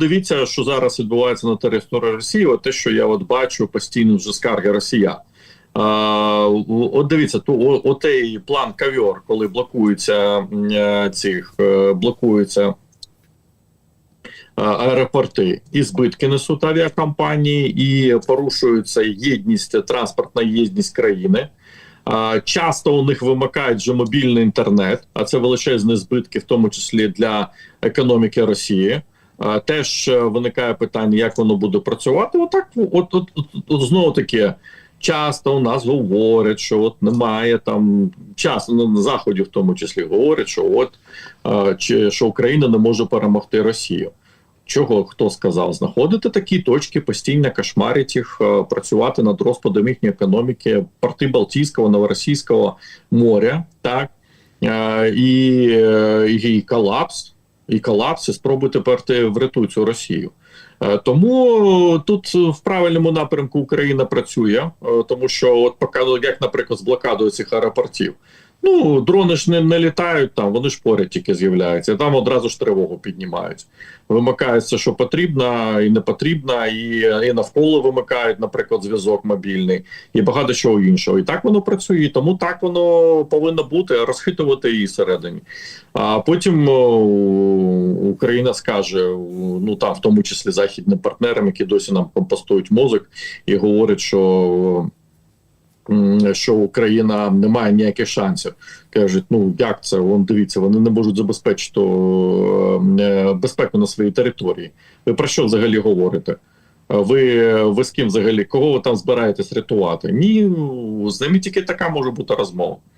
дивіться, що зараз відбувається на території Росії. От те, що я от бачу постійно вже скарги Росіян. А, от дивіться, то отей план кавьор, коли блокуються е, цих е, блокуються аеропорти, і збитки несуть авіакомпанії, і порушується єдність, транспортна єдність країни. Часто у них вимикають вже мобільний інтернет, а це величезні збитки, в тому числі для економіки Росії. А, Теж е, виникає питання, як воно буде працювати. Отак, от, от, от, от знову таки, часто у нас говорять, що от немає там часто ну, на заході, в тому числі говорять, що от е, чи що Україна не може перемогти Росію. Чого хто сказав? Знаходити такі точки, постійно кошмарити їх, е, працювати над розпадом їхньої економіки, порти Балтійського, Новоросійського моря, так е, і, і колапс, і колапс, і спробуйте перти врятуй цю Росію. Е, Тому тут в правильному напрямку Україна працює, е, тому що от як, наприклад, з блокадою цих аеропортів. Ну, дрони ж не, не літають там, вони ж поряд тільки з'являються. Там одразу ж тривогу піднімають. Вимикається, що потрібно, і не потрібно, і, і навколо вимикають, наприклад, зв'язок мобільний, і багато чого іншого. І так воно працює, тому так воно повинно бути, розхитувати її всередині. А потім Україна скаже: ну там, в тому числі західним партнерам, які досі нам компостують мозок, і говорять, що. Що Україна не має ніяких шансів, кажуть: ну як це? Вон дивіться, вони не можуть забезпечити е, безпеку на своїй території. Ви про що взагалі говорите? Ви, ви з ким взагалі? Кого ви там збираєтесь рятувати? Ні, з ними тільки така може бути розмова.